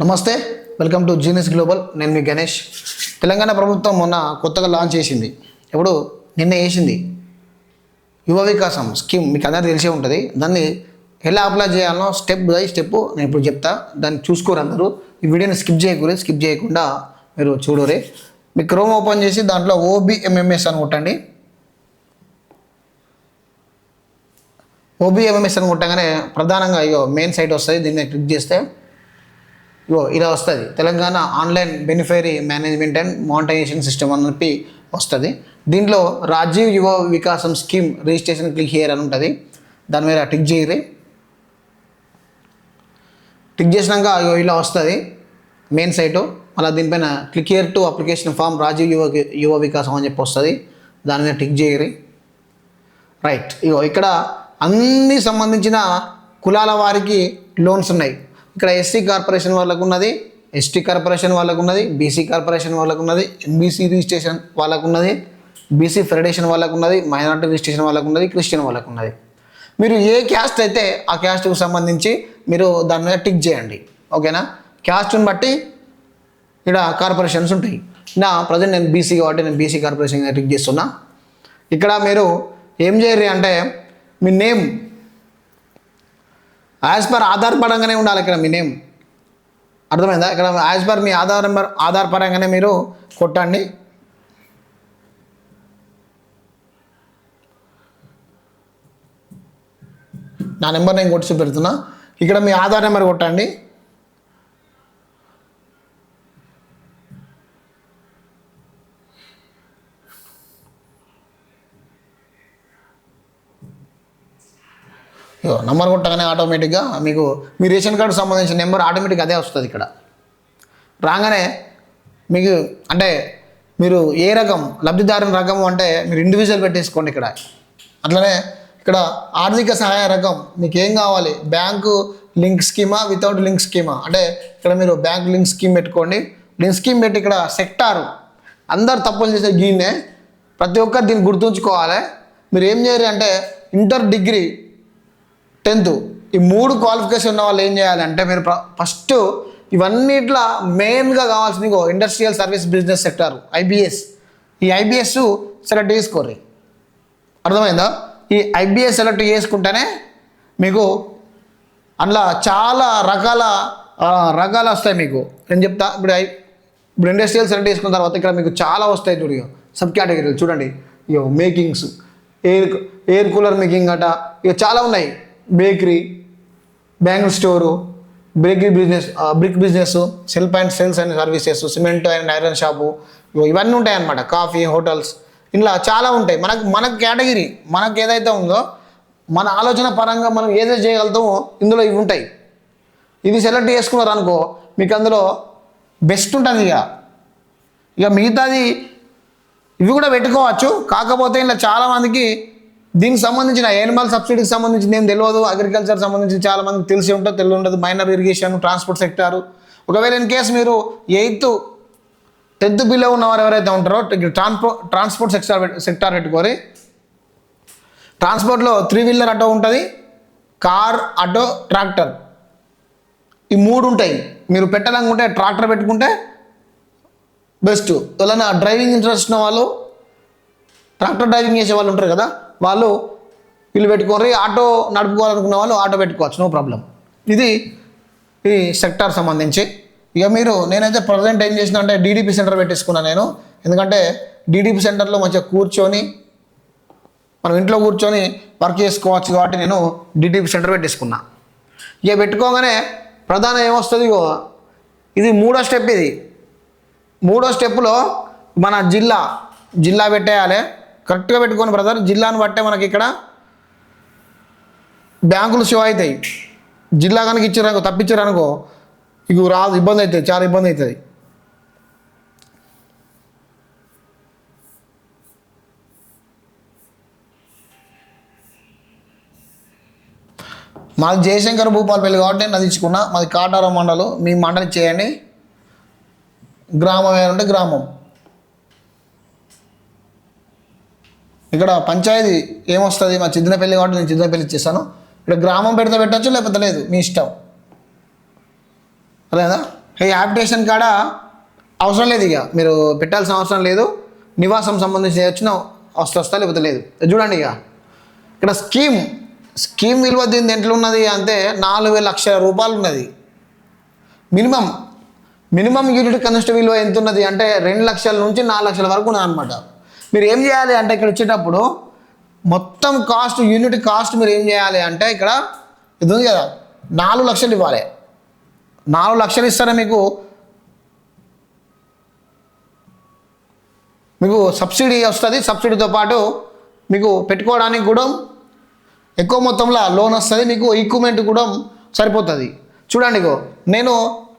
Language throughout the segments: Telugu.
నమస్తే వెల్కమ్ టు జీనియస్ గ్లోబల్. నేను మీ గణేష్. తెలంగాణ ప్రభుత్వం మొన్న కొత్తగా లాంచ్ చేసింది. ఇప్పుడు నిన్న వేసింది యువ వికాసం స్కీమ్ మీకు అందరికీ తెలిసే ఉంటుంది. దాన్ని ఎలా అప్లై చేయాలనో స్టెప్ బై స్టెప్ నేను ఇప్పుడు చెప్తా. దాన్ని చూసుకోరు అందరూ. ఈ వీడియోని స్కిప్ చేయకూడదు. స్కిప్ చేయకుండా మీరు చూడరే. మీ క్రోమ్ ఓపెన్ చేసి దాంట్లో ఓబిఎంఎంఎస్ అని కొట్టండి. ఓబిఎంఎంఎస్ అని కొట్టగానే ప్రధానంగా అయ్యో మెయిన్ సైట్ వస్తుంది. దీన్ని క్లిక్ చేస్తే ఇగో ఇలా వస్తుంది. Telangana online beneficiary management and monetization system అని చెప్పి వస్తుంది. దీంట్లో రాజీవ్ యువ వికాసం స్కీమ్ రిజిస్ట్రేషన్ క్లిక్ హియర్ అని ఉంటుంది. దాని మీద టిక్ చేయరి టిక్ చేసినాక ఇలా వస్తుంది మెయిన్ సైటు. మళ్ళీ దీనిపైన click here to application form Rajiv Yuva Yuva Vikasam అని చెప్పి వస్తుంది. దాని మీద టిక్ చేయరి రైట్. ఇగో ఇక్కడ అన్ని సంబంధించిన కులాల వారికి లోన్స్ ఉన్నాయి. ఇక్కడ ఎస్సీ కార్పొరేషన్ వాళ్ళకు ఉన్నది ఎస్టీ కార్పొరేషన్ వాళ్ళకు ఉన్నది బీసీ కార్పొరేషన్ వాళ్ళకు ఉన్నది ఎంబీసీ రిజిస్ట్రేషన్ వాళ్ళకు ఉన్నది బీసీ ఫెడరేషన్ వాళ్ళకు ఉన్నది మైనార్టీ రిజిస్ట్రేషన్ వాళ్ళకు ఉన్నది క్రిస్టియన్ వాళ్ళకు ఉన్నది మీరు ఏ క్యాస్ట్ అయితే ఆ క్యాస్ట్కు సంబంధించి మీరు దాని మీద టిక్ చేయండి. ఓకేనా? క్యాస్ట్ని బట్టి ఇక్కడ కార్పొరేషన్స్ ఉంటాయి. నా ప్రజెంట్ నేను బీసీ కాబట్టి నేను బీసీ కార్పొరేషన్ టిక్ చేస్తున్నా. ఇక్కడ మీరు ఏం చేయరు అంటే మీ నేమ్ యాజ్ పర్ ఆధార్ పరంగానే ఉండాలి ఇక్కడ మీ నేమ్ అర్థమైందా ఇక్కడ యాజ్ పర్ మీ ఆధార్ నెంబర్ ఆధార్ పరంగానే మీరు కొట్టండి నా నెంబర్ నేను కొట్టి చూపెడుతున్నా ఇక్కడ మీ ఆధార్ నెంబర్ కొట్టండి ఇగో నంబర్ కొట్టగానే ఆటోమేటిక్గా మీకు మీ రేషన్ కార్డు సంబంధించిన నెంబర్ ఆటోమేటిక్గా అదే వస్తుంది ఇక్కడ. రాగానే మీకు అంటే మీరు ఏ రకం లబ్ధిదారుని రకం అంటే మీరు ఇండివిజువల్ పెట్టేసుకోండి ఇక్కడ. అట్లనే ఇక్కడ ఆర్థిక సహాయ రకం మీకు ఏం కావాలి? బ్యాంకు లింక్ స్కీమా వితౌట్ లింక్ స్కీమా? అంటే ఇక్కడ మీరు బ్యాంక్ లింక్ స్కీమ్ పెట్టుకోండి. లింక్ స్కీమ్ పెట్టి ఇక్కడ సెక్టారు. అందరు తప్పులు చేసే గీనే ప్రతి ఒక్కరు దీన్ని గుర్తుంచుకోవాలి. మీరు ఏం చేయరు అంటే ఇంటర్ డిగ్రీ టెన్త్. ఈ మూడు క్వాలిఫికేషన్ ఉన్న వాళ్ళు ఏం చేయాలంటే మీరు ఫస్ట్ ఇవన్నిట్లా మెయిన్గా కావాల్సింది ఇగో industrial service business sector IBS. ఈ ఐబిఎస్ సెలెక్ట్ చేసుకోర్రి. అర్థమైందా? ఈ ఐబిఎస్ సెలెక్ట్ చేసుకుంటేనే మీకు అందులో చాలా రకాల రకాలు వస్తాయి మీకు. నేను చెప్తా ఇప్పుడు ఐ ఇప్పుడు ఇండస్ట్రియల్ సెలెక్ట్ చేసుకున్న తర్వాత ఇక్కడ మీకు చాలా వస్తాయి చూడు సబ్ కేటగిరీలు చూడండి. ఇగో makings air air cooler making అట ఇక చాలా ఉన్నాయి. Bakery bangle store bakery business brick business self and sales and services cement and iron shop ఇవన్నీ ఉంటాయి అన్నమాట కాఫీ హోటల్స్ ఇలా చాలా ఉంటాయి. మనకు మన కేటగిరీ మనకు ఏదైతే ఉందో మన ఆలోచన పరంగా మనం ఏదైతే చేయగలుగుతామో ఇందులో ఇవి ఉంటాయి. ఇది సెలెక్ట్ చేసుకున్నారు అనుకో మీకు అందులో బెస్ట్ ఉంటుంది ఇక. ఇక మిగతాది ఇవి కూడా పెట్టుకోవచ్చు. కాకపోతే ఇలా చాలామందికి దీనికి సంబంధించిన యానిమల్ సబ్సిడీకి సంబంధించి నేను తెలియదు అగ్రికల్చర్ సంబంధించి చాలా మంది తెలిసి ఉంటుంది తెలియ ఉండదు. మైనర్ ఇరిగేషన్ ట్రాన్స్పోర్ట్ సెక్టారు ఒకవేళ ఇన్ కేసు మీరు ఎయిత్ టెన్త్ బిలో ఉన్నవారు ఎవరైతే ఉంటారో ట్రాన్స్పో ట్రాన్స్పోర్ట్ సెక్టార్ సెక్టార్ పెట్టుకోరి ట్రాన్స్పోర్ట్లో త్రీ వీలర్ ఆటో ఉంటుంది కార్ ఆటో ట్రాక్టర్ ఈ మూడు ఉంటాయి. మీరు పెట్టాలనుకుంటే ట్రాక్టర్ పెట్టుకుంటే బెస్ట్ ఎవరైనా డ్రైవింగ్ ఇంట్రెస్ట్ ఉన్న వాళ్ళు ట్రాక్టర్ డ్రైవింగ్ చేసే వాళ్ళు ఉంటారు కదా వాళ్ళు ఇల్లు పెట్టుకోరు ఆటో నడుపుకోవాలనుకున్న వాళ్ళు ఆటో పెట్టుకోవచ్చు నో ప్రాబ్లం. ఇది ఈ సెక్టార్ సంబంధించి. ఇక మీరు నేనైతే ప్రజెంట్ ఏం చేసిన అంటే డీడీపీ సెంటర్ పెట్టేసుకున్నాను నేను. ఎందుకంటే డీడీపీ సెంటర్లో మంచిగా కూర్చొని మనం ఇంట్లో కూర్చొని వర్క్ చేసుకోవచ్చు కాబట్టి నేను డీడీపీ సెంటర్ పెట్టేసుకున్నా. ఇక పెట్టుకోగానే ప్రధానం ఏమొస్తుందిగో ఇది మూడో స్టెప్ ఇది. మూడో స్టెప్లో మన జిల్లా జిల్లా పెట్టేయాలి. కరెక్ట్గా పెట్టుకోండి బ్రదర్. జిల్లాను బట్టే మనకి ఇక్కడ బ్యాంకులు షో అవుతాయి. జిల్లా కనుక ఇచ్చారనుకో తప్పించారనుకో ఇక రాదు ఇబ్బంది అవుతుంది చాలా ఇబ్బంది అవుతుంది. మాది జయశంకర్ భూపాలపల్లి కాబట్టి నేను అది ఇచ్చుకున్నా. మాది కాటారం మండలం. మీ మండలి చేయండి గ్రామం ఏమంటే గ్రామం. ఇక్కడ పంచాయతీ ఏమొస్తుంది? మా చిన్నపల్లి కాబట్టి నేను చిన్నపల్లి ఇచ్చేస్తాను. ఇక్కడ గ్రామం పెడితే పెట్టచ్చు? లేకపోతే లేదు? మీ ఇష్టం. అదేనా ఈ హ్యాబిటేషన్ కాడ అవసరం లేదు ఇక. మీరు పెట్టాల్సిన అవసరం లేదు. నివాసం సంబంధించి వచ్చిన వస్తా వస్తా లేకపోతే లేదు. చూడండి ఇక. ఇక్కడ స్కీమ్ స్కీమ్ విలువ దీని ఎట్లా ఉన్నది అంటే నాలుగు వేల లక్షల రూపాయలు ఉన్నది. మినిమం మినిమం యూనిట్ కనిష్ట విలువ ఎంత ఉన్నది అంటే రెండు లక్షల నుంచి నాలుగు లక్షల వరకు ఉన్నది అనమాట మీరు ఏం చేయాలి అంటే ఇక్కడ వచ్చేటప్పుడు మొత్తం కాస్ట్ యూనిట్ కాస్ట్ మీరు ఏం చేయాలి అంటే ఇక్కడ ఇది ఉంది కదా నాలుగు లక్షలు ఇవ్వాలి. నాలుగు లక్షలు ఇస్తారా మీకు? మీకు సబ్సిడీ వస్తుంది సబ్సిడీతో పాటు మీకు పెట్టుకోవడానికి కూడా ఎక్కువ మొత్తంలో లోన్ వస్తుంది మీకు ఈక్విప్మెంట్ కూడా సరిపోతుంది. చూడండి నేను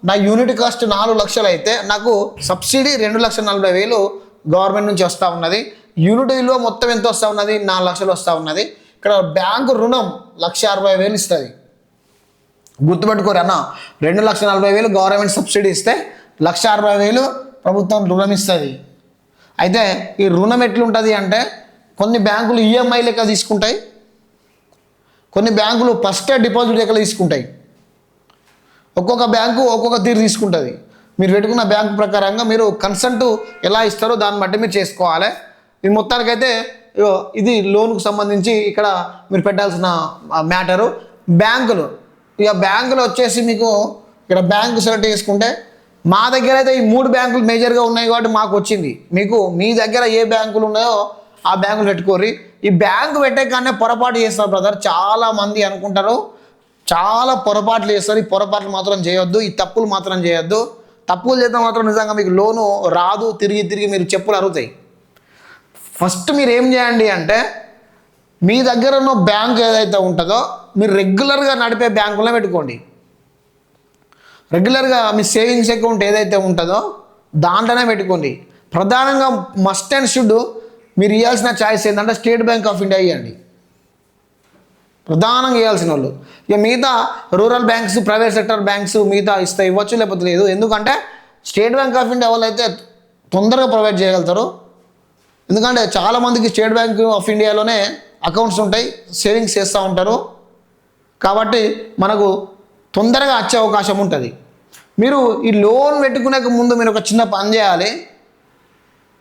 నా యూనిట్ కాస్ట్ నాలుగు లక్షలు అయితే నాకు సబ్సిడీ రెండు లక్షల నలభై వేలు గవర్నమెంట్ నుంచి వస్తూ ఉన్నది. యూనిట్ విలువ మొత్తం ఎంత వస్తూ ఉన్నది? నాలుగు లక్షలు వస్తూ ఉన్నది. ఇక్కడ బ్యాంకు రుణం లక్ష అరవై వేలు ఇస్తుంది. గుర్తుపెట్టుకోరు అన్న రెండు లక్షల నలభై వేలు గవర్నమెంట్ సబ్సిడీ ఇస్తే లక్ష అరవై వేలు ప్రభుత్వం రుణం ఇస్తుంది. అయితే ఈ రుణం ఎట్లుంటుంది అంటే కొన్ని బ్యాంకులు ఈఎంఐ లెక్క తీసుకుంటాయి. కొన్ని బ్యాంకులు ఫస్టే డిపాజిట్ లెక్క తీసుకుంటాయి. ఒక్కొక్క బ్యాంకు ఒక్కొక్క తీరు తీసుకుంటుంది. మీరు పెట్టుకున్న బ్యాంకు ప్రకారంగా మీరు కన్సల్ట్ ఎలా ఇస్తారో దాన్ని బట్టి మీరు చేసుకోవాలి. ఇది మొత్తానికైతే ఇది లోన్కు సంబంధించి ఇక్కడ మీరు పెట్టాల్సిన మ్యాటరు బ్యాంకులు. ఇక బ్యాంకులు వచ్చేసి మీకు ఇక్కడ బ్యాంకు సెలెక్ట్ చేసుకుంటే మా దగ్గర అయితే ఈ మూడు బ్యాంకులు మేజర్గా ఉన్నాయి కాబట్టి మాకు వచ్చింది. మీకు మీ దగ్గర ఏ బ్యాంకులు ఉన్నాయో ఆ బ్యాంకులు పెట్టుకోర్రి. ఈ బ్యాంకు పెట్టే కానీ పొరపాటు చేస్తారు బ్రదర్. చాలా మంది అనుకుంటారు. చాలా పొరపాట్లు చేస్తారు. ఈ పొరపాట్లు మాత్రం చేయొద్దు. ఈ తప్పులు మాత్రం చేయొద్దు. తప్పులు చేస్తే మాత్రం నిజంగా మీకు లోను రాదు తిరిగి తిరిగి మీరు చెప్పులు అరుగుతాయి. ఫస్ట్ మీరు ఏం చేయండి అంటే మీ దగ్గర ఉన్న బ్యాంక్ ఏదైతే ఉంటుందో మీరు రెగ్యులర్గా నడిపే బ్యాంకులో పెట్టుకోండి. రెగ్యులర్గా మీ సేవింగ్స్ అకౌంట్ ఏదైతే ఉంటుందో దాంట్లోనే పెట్టుకోండి. ప్రధానంగా మస్ట్ అండ్ షుడ్ మీరు ఇవ్వాల్సిన ఛాయిస్ ఏంటంటే స్టేట్ బ్యాంక్ ఆఫ్ ఇండియా ఇవ్వండి ప్రధానంగా ఇవ్వాల్సిన వాళ్ళు ఇక మిగతా rural banks private sector banks మిగతా ఇస్తే ఇవ్వచ్చు లేకపోతే లేదు. ఎందుకంటే స్టేట్ బ్యాంక్ ఆఫ్ ఇండియా వాళ్ళు అయితే తొందరగా ప్రొవైడ్ చేయగలుగుతారు. ఎందుకంటే చాలామందికి స్టేట్ బ్యాంక్ ఆఫ్ ఇండియాలోనే అకౌంట్స్ ఉంటాయి సేవింగ్స్ చేస్తూ ఉంటారు. కాబట్టి మనకు తొందరగా వచ్చే అవకాశం ఉంటుంది. మీరు ఈ లోన్ పెట్టుకునే ముందు మీరు ఒక చిన్న పని చేయాలి.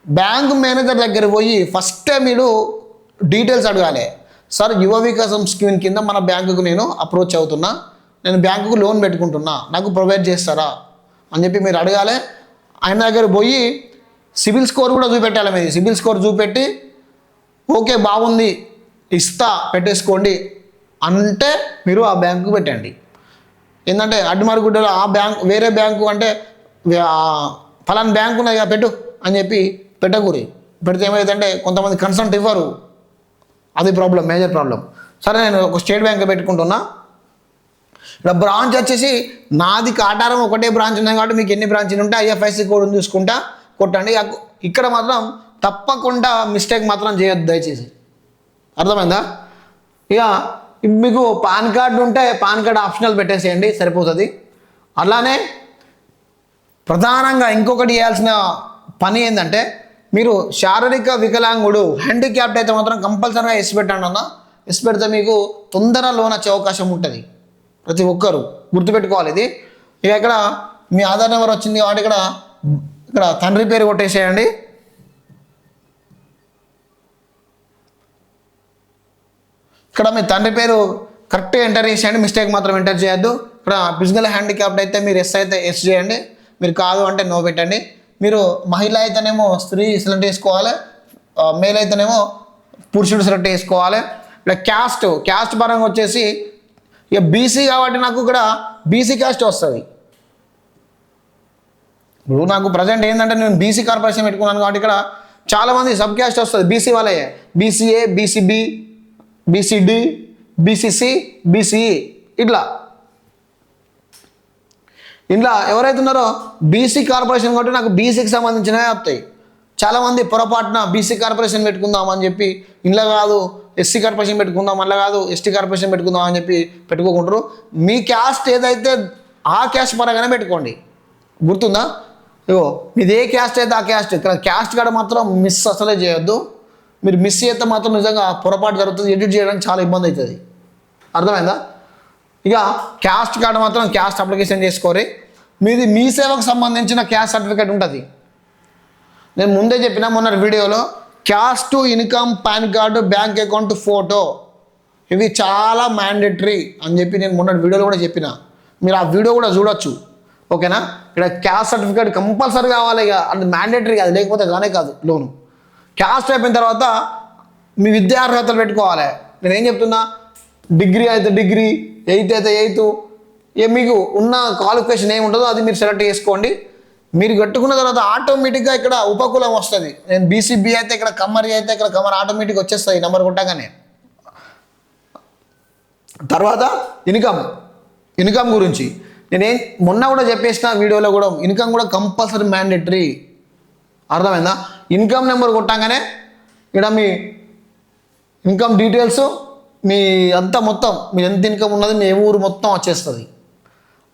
బ్యాంక్ మేనేజర్ దగ్గర పోయి ఫస్టే మీరు డీటెయిల్స్ అడగాలి. సార్ యువ వికాసం స్కీమ్ కింద మన బ్యాంకుకు నేను అప్రోచ్ అవుతున్నా. నేను బ్యాంకుకు లోన్ పెట్టుకుంటున్నా. నాకు ప్రొవైడ్ చేస్తారా? అని చెప్పి మీరు అడగాలి. ఆయన దగ్గర పోయి సిబిల్ స్కోర్ కూడా చూపెట్టాలి మీది సిబిల్ స్కోర్ చూపెట్టి ఓకే బాగుంది ఇస్తా పెట్టేసుకోండి అంటే మీరు ఆ బ్యాంకుకు పెట్టండి. ఏంటంటే అడ్డుమారుగుడ్డలో ఆ బ్యాంక్ వేరే బ్యాంకు అంటే ఫలాన్ బ్యాంకు ఉన్నది కదా పెట్టు అని చెప్పి పెట్టకూరి. పెడితే ఏమైందంటే కొంతమంది కన్సల్ట్ ఇవ్వరు. అది ప్రాబ్లం మేజర్ ప్రాబ్లం సరే నేను ఒక స్టేట్ బ్యాంక్ పెట్టుకుంటున్నా. ఇక్కడ బ్రాంచ్ వచ్చేసి నాది కాటారం ఒకటే బ్రాంచ్ ఉన్నాయి కాబట్టి మీకు ఎన్ని బ్రాంచ్లు ఉంటే ఐఎఫ్ఐసి కోడ్ చూసుకుంటా కొట్టండి. ఇక్కడ మాత్రం తప్పకుండా మిస్టేక్ మాత్రం చేయొద్దు దయచేసి. అర్థమైందా? ఇక మీకు పాన్ కార్డు ఉంటే పాన్ కార్డ్ ఆప్షనల్ పెట్టేసేయండి సరిపోతుంది. అలానే ప్రధానంగా ఇంకొకటి చేయాల్సిన పని ఏంటంటే మీరు శారీరక వికలాంగుడు హ్యాండిక్యాప్ట్ అయితే మాత్రం కంపల్సరీగా ఎస్ పెట్టండి అన్న. ఎస్ పెడితే మీకు తొందర లోన్ వచ్చే అవకాశం ఉంటుంది. ప్రతి ఒక్కరు గుర్తుపెట్టుకోవాలి ఇది. ఇక ఇక్కడ మీ ఆధార్ నెంబర్ వచ్చింది కాబట్టి ఇక్కడ ఇక్కడ తండ్రి పేరు కొట్టేసేయండి. ఇక్కడ మీ తండ్రి పేరు కరెక్ట్గా ఎంటర్ చేసేయండి. మిస్టేక్ మాత్రం ఎంటర్ చేయొద్దు. ఇక్కడ ఫిజికల్ హ్యాండిక్యాప్డ్ అయితే మీరు ఎస్ అయితే ఎస్ చేయండి. మీరు కాదు అంటే నో పెట్టండి. మీరు మహిళ అయితేనేమో స్త్రీ సెలెక్ట్ చేసుకోవాలి మేల్ అయితేనేమో పురుషుడు సెలెక్ట్ చేసుకోవాలి. ఇట్లా క్యాస్ట్ క్యాస్ట్ పరంగా వచ్చేసి ఇక బీసీ కాబట్టి నాకు ఇక్కడ బీసీ క్యాస్ట్ వస్తుంది. ఇప్పుడు నాకు ప్రజెంట్ ఏంటంటే నేను బీసీ కార్పొరేషన్ పెట్టుకున్నాను కాబట్టి ఇక్కడ చాలామంది సబ్ క్యాస్ట్ వస్తుంది. బీసీ వాళ్ళే BCA BCB BCD BCC BCE ఇట్లా. ఇంట్లో ఎవరైతే ఉన్నారో బీసీ కార్పొరేషన్ కాబట్టి నాకు బీసీకి సంబంధించినవే వస్తాయి. చాలామంది పొరపాటున బీసీ కార్పొరేషన్ పెట్టుకుందాం అని చెప్పి ఇంట్లో కాదు ఎస్సీ కార్పొరేషన్ పెట్టుకుందాం అలా కాదు ఎస్టీ కార్పొరేషన్ పెట్టుకుందాం అని చెప్పి పెట్టుకోకుంటారు. మీ క్యాస్ట్ ఏదైతే ఆ క్యాస్ట్ పరంగానే పెట్టుకోండి. గుర్తుందా? ఇగో మీది ఏ క్యాస్ట్ అయితే ఆ క్యాస్ట్ ఇక్కడ క్యాస్ట్ కాడ మాత్రం మిస్ అసలే చేయొద్దు. మీరు మిస్ చేస్తే మాత్రం నిజంగా పొరపాటు జరుగుతుంది ఎడిట్ చేయడానికి చాలా ఇబ్బంది అవుతుంది. అర్థమైందా? ఇక క్యాస్ట్ కార్డు మాత్రం క్యాస్ట్ అప్లికేషన్ చేసుకోరి. మీది మీ సేవకు సంబంధించిన క్యాస్ట్ సర్టిఫికేట్ ఉంటుంది. నేను ముందే చెప్పిన మొన్న వీడియోలో caste income PAN card bank account photo ఇవి చాలా మ్యాండేటరీ అని చెప్పి నేను మొన్న వీడియోలో కూడా చెప్పిన. మీరు ఆ వీడియో కూడా చూడొచ్చు. ఓకేనా? ఇక్కడ క్యాస్ట్ సర్టిఫికేట్ కంపల్సరీ కావాలి ఇక. అది మ్యాండేటరీ కాదు లేకపోతే కానే కాదు లోను. క్యాస్ట్ అయిపోయిన తర్వాత మీ విద్యార్హతలు పెట్టుకోవాలి. నేను ఏం చెప్తున్నా? డిగ్రీ అయితే డిగ్రీ ఎయిత్ అయితే ఎయిత్. ఏ మీకు ఉన్న క్వాలిఫికేషన్ ఏముంటుందో అది మీరు సెలెక్ట్ చేసుకోండి. మీరు కట్టుకున్న తర్వాత ఆటోమేటిక్గా ఇక్కడ ఉపకులం వస్తుంది. నేను బీసీబీ అయితే ఇక్కడ కమ్మరి అయితే ఇక్కడ కమ్మరి ఆటోమేటిక్ వచ్చేస్తుంది నెంబర్ కొట్టగానే. తర్వాత ఇన్కమ్ ఇన్కమ్ గురించి. నేనేం మొన్న కూడా చెప్పేసిన వీడియోలో కూడా ఇన్కమ్ కూడా కంపల్సరీ మ్యాండేటరీ అర్థమైందా? ఇన్కమ్ నెంబర్ కొట్టంగానే ఇక్కడ మీ ఇన్కమ్ డీటెయిల్స్ మీ అంతా మొత్తం మీ ఎంత ఇన్కమ్ ఉన్నది మీ ఏ ఊరు మొత్తం వచ్చేస్తుంది.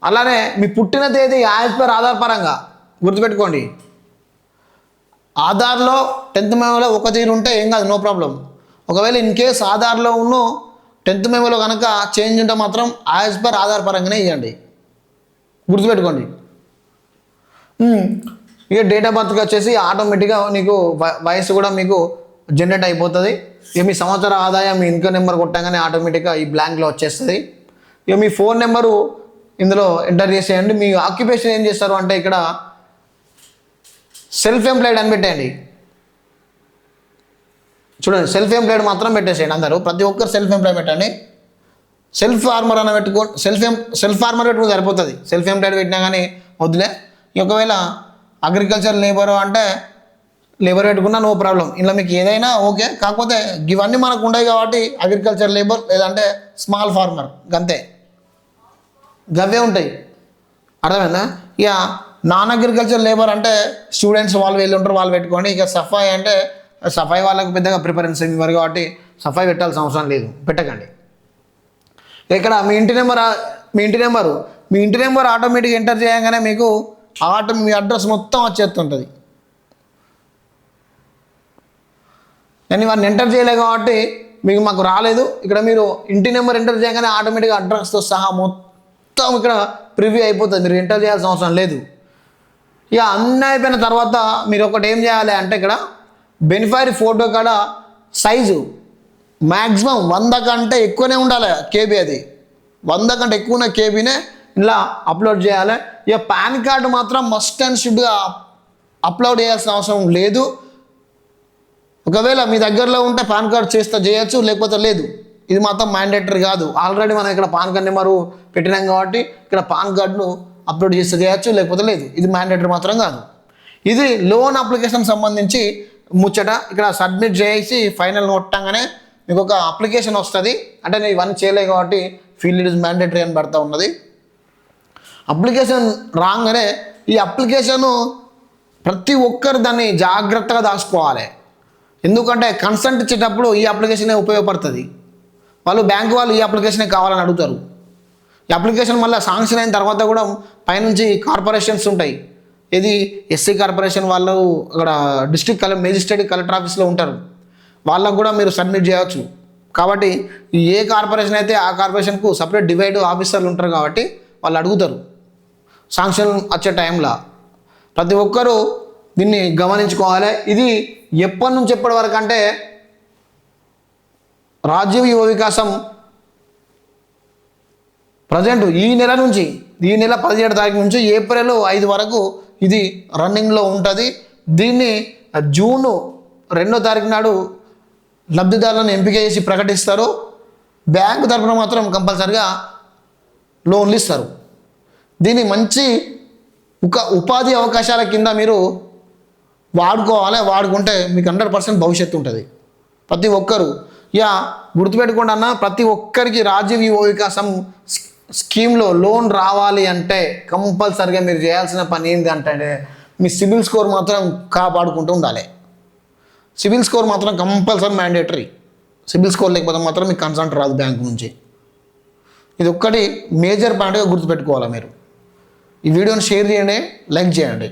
అలానే మీ పుట్టిన తేదీ యాజ్ పర్ ఆధార్ పరంగా గుర్తుపెట్టుకోండి. ఆధార్లో టెన్త్ మెమోలో ఒక తీరు ఉంటే ఏం కాదు నో ప్రాబ్లం ఒకవేళ ఇన్ కేస్ ఆధార్లో ఉన్న టెన్త్ మెమోలో కనుక చేంజ్ ఉంటే మాత్రం యాజ్ పర్ ఆధార్ పరంగానే ఇవ్వండి గుర్తుపెట్టుకోండి. ఇక డేట్ ఆఫ్ బర్త్కి వచ్చేసి ఆటోమేటిక్గా నీకు వ- వయసు కూడా మీకు జనరేట్ అయిపోతుంది. ఇక మీ సంవత్సర ఆదాయం మీ ఇన్కమ్ నెంబర్ కొట్టగానే ఆటోమేటిక్గా ఈ బ్లాంక్లో వచ్చేస్తుంది. ఇక మీ ఫోన్ నెంబరు ఇందులో ఎంటర్ చేసేయండి. మీ ఆక్యుపేషన్ ఏం చేస్తారు అంటే ఇక్కడ సెల్ఫ్ ఎంప్లాయిడ్ అని పెట్టేయండి. చూడండి సెల్ఫ్ ఎంప్లాయిడ్ మాత్రం పెట్టేసేయండి అందరూ. ప్రతి ఒక్కరు సెల్ఫ్ ఎంప్లాయ్ పెట్టండి. సెల్ఫ్ ఫార్మర్ అని పెట్టుకో సెల్ఫ్ ఎం సెల్ఫ్ ఫార్మర్ పెట్టుకుని సరిపోతుంది. సెల్ఫ్ ఎంప్లాయిడ్ పెట్టినా కానీ వద్దులే. ఒకవేళ అగ్రికల్చర్ లేబర్ అంటే లేబర్ పెట్టుకున్నా నో ప్రాబ్లం. ఇలా మీకు ఏదైనా ఓకే. కాకపోతే ఇవన్నీ మనకు ఉండవు కాబట్టి అగ్రికల్చర్ లేబర్ లేదంటే స్మాల్ ఫార్మర్ గంతే. గవే ఉంటాయి. అర్థమైందా? ఇక నాన్ అగ్రికల్చర్ లేబర్ అంటే స్టూడెంట్స్ వాళ్ళు వెళ్ళి ఉంటారు వాళ్ళు పెట్టుకోండి ఇక సఫాయి అంటే సఫాయి వాళ్ళకు పెద్దగా ప్రిఫరెన్స్ ఇవ్వరు కాబట్టి సఫాయి పెట్టాల్సిన అవసరం లేదు. పెట్టకండి. ఇక్కడ మీ ఇంటి నెంబర్ మీ ఇంటి నెంబరు మీ ఇంటి నెంబర్ ఆటోమేటిక్ ఎంటర్ చేయగానే మీకు ఆటో మీ అడ్రస్ మొత్తం వచ్చేస్తుంటుంది. నేను వారిని ఎంటర్ చేయలేదు కాబట్టి మీకు మాకు రాలేదు. ఇక్కడ మీరు ఇంటి నెంబర్ ఎంటర్ చేయగానే ఆటోమేటిక్గా అడ్రస్తో సహా మొత్తం ఇక్కడ ప్రివ్యూ అయిపోతుంది. మీరు ఎంటర్ చేయాల్సిన అవసరం లేదు. ఇక అన్నీ అయిపోయిన తర్వాత మీరు ఒకటి ఏం చేయాలి అంటే ఇక్కడ బెనిఫైర్ ఫోటో కాడ సైజు మ్యాక్సిమం వంద కంటే ఎక్కువనే ఉండాలి కేబీ అది. వంద కంటే ఎక్కువ ఉన్న కేబీనే ఇలా అప్లోడ్ చేయాలి. ఇక పాన్ కార్డు మాత్రం మస్ట్ అండ్ షుడ్గా అప్లోడ్ చేయాల్సిన అవసరం లేదు. ఒకవేళ మీ దగ్గరలో ఉంటే పాన్ కార్డ్ చేస్తే చేయొచ్చు లేకపోతే లేదు. ఇది మాత్రం మ్యాండేటరీ కాదు. ఆల్రెడీ మనం ఇక్కడ పాన్ కార్డ్ నెంబరు పెట్టినాం కాబట్టి ఇక్కడ పాన్ కార్డును అప్లోడ్ చేస్తే చేయొచ్చు లేకపోతే లేదు. ఇది మ్యాండేటరీ మాత్రం కాదు. ఇది లోన్ అప్లికేషన్ సంబంధించి ముచ్చట ఇక్కడ సబ్మిట్ చేసి ఫైనల్ కొట్టంగానే మీకు ఒక అప్లికేషన్ వస్తుంది. అంటే నేను ఇవన్నీ చేయలేదు కాబట్టి ఫీల్డ్ ఇస్ మ్యాండేటరీ అని పడతా ఉన్నది. అప్లికేషన్ రాగానే ఈ అప్లికేషను ప్రతి ఒక్కరు దాన్ని జాగ్రత్తగా దాచుకోవాలి. ఎందుకంటే కన్సల్ట్ ఇచ్చేటప్పుడు ఈ అప్లికేషనే ఉపయోగపడుతుంది? వాళ్ళు బ్యాంకు వాళ్ళు ఈ అప్లికేషనే కావాలని అడుగుతారు. ఈ అప్లికేషన్ మళ్ళీ శాంక్షన్ అయిన తర్వాత కూడా పైనుంచి కార్పొరేషన్స్ ఉంటాయి. ఇది ఎస్సీ కార్పొరేషన్ వాళ్ళు అక్కడ డిస్ట్రిక్ట్ కలెక్టర్ మేజిస్ట్రేట్ కలెక్టర్ ఆఫీస్లో ఉంటారు. వాళ్ళకు కూడా మీరు సబ్మిట్ చేయవచ్చు. కాబట్టి ఏ కార్పొరేషన్ అయితే ఆ కార్పొరేషన్కు సపరేట్ డివైడ్ ఆఫీసర్లు ఉంటారు కాబట్టి వాళ్ళు అడుగుతారు. శాంక్షన్ వచ్చే టైంలో ప్రతి ఒక్కరూ దీన్ని గమనించుకోవాలి. ఇది ఎప్పటి నుంచి ఎప్పటి వరకు అంటే రాజ్యం యువ వికాసం ప్రజెంట్ ఈ నెల నుంచి ఈ నెల పదిహేడు తారీఖు నుంచి ఏప్రిల్ ఐదు వరకు ఇది రన్నింగ్లో ఉంటుంది. దీన్ని జూను రెండో తారీఖు నాడు లబ్ధిదారులను ఎంపిక చేసి ప్రకటిస్తారు. బ్యాంకు తరఫున మాత్రం కంపల్సరిగా లోన్లు ఇస్తారు. దీన్ని మంచి ఒక ఉపాధి అవకాశాల కింద మీరు వాడుకోవాలి వాడుకుంటే మీకు హండ్రెడ్ పర్సెంట్ భవిష్యత్తు ఉంటుంది. ప్రతి ఒక్కరు. యా గుర్తుపెట్టుకోండి అన్న ప్రతి ఒక్కరికి రాజీవ్ యువ వికాసం స్కీమ్లో లోన్ రావాలి అంటే కంపల్సరిగా మీరు చేయాల్సిన పని ఏంటి అంటే మీ సిబిల్ స్కోర్ మాత్రం కాపాడుకుంటూ ఉండాలి. సిబిల్ స్కోర్ మాత్రం కంపల్సరీ మ్యాండేటరీ. సిబిల్ స్కోర్ లేకపోతే మాత్రం మీకు కన్సల్ట్ రాదు బ్యాంక్ నుంచి. ఇది ఒక్కటి మేజర్ పాయింట్గా గుర్తుపెట్టుకోవాలి మీరు. ఈ వీడియోని షేర్ చేయండి లైక్ చేయండి.